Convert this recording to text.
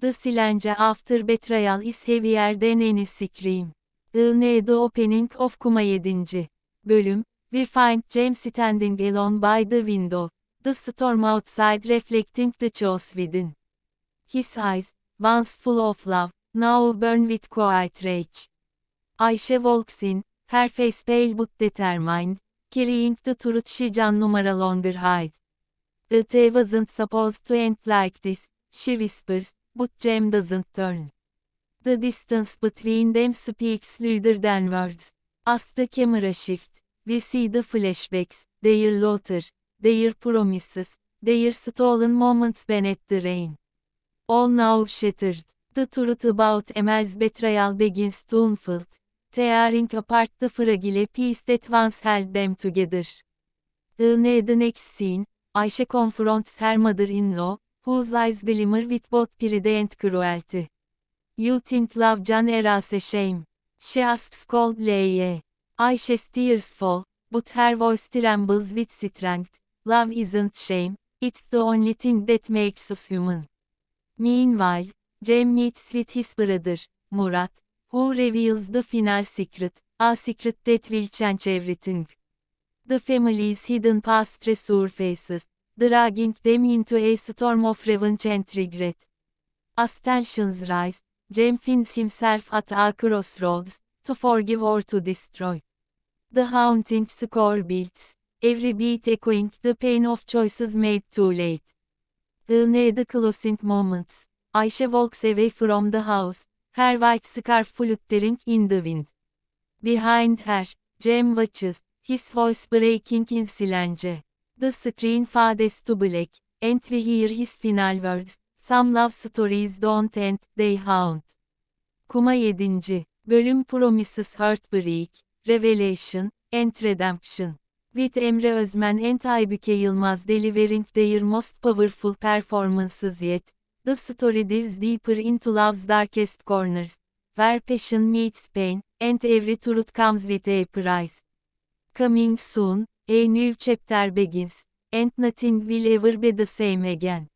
The Silence After Betrayal is heavier than any scream. In the opening of Kuma 7. Bölüm, We find James standing alone by the window. The storm outside reflecting the chaos within. His eyes, once full of love, now burn with quiet rage. Ayşe walks in, her face pale but determined, carrying the truth she can no longer hide. It wasn't supposed to end like this, she whispers, but Jem doesn't turn. The distance between them speaks louder than words. As the camera shifts, we see the flashbacks, their laughter, their promises, their stolen moments beneath the rain. All now shattered. The truth about Emel's betrayal begins to unfold, tearing apart the fragile piece that once held them together. In the next scene, Ayşe confronts her mother-in-law, whose eyes glimmer with both pride and cruelty. You think love can eras a shame? She asks coldly. Ayşe's tears fall, but her voice trembles with strength. Love isn't shame, it's the only thing that makes us human. Meanwhile, Cem meets with his brother, Murat, who reveals the final secret, a secret that will change everything. The family's hidden past resurfaces, dragging them into a storm of revenge and regret. As tensions rise, Cem finds himself at a crossroads, to forgive or to destroy. The haunting score builds, every beat echoing the pain of choices made too late. In the closing moments, Ayşe walks away from the house, her white scarf fluttering in the wind. Behind her, Cem watches, his voice breaking in silence. The screen fades to black, and we hear his final words, Some love stories don't end, they haunt. Kuma 7. Bölüm Promises Heartbreak, Revelation, and Redemption. With Emre Özmen and Aybüke Yılmaz delivering their most powerful performances yet, the story dives deeper into love's darkest corners, where passion meets pain, and every truth comes with a price. Coming soon, a new chapter begins, and nothing will ever be the same again.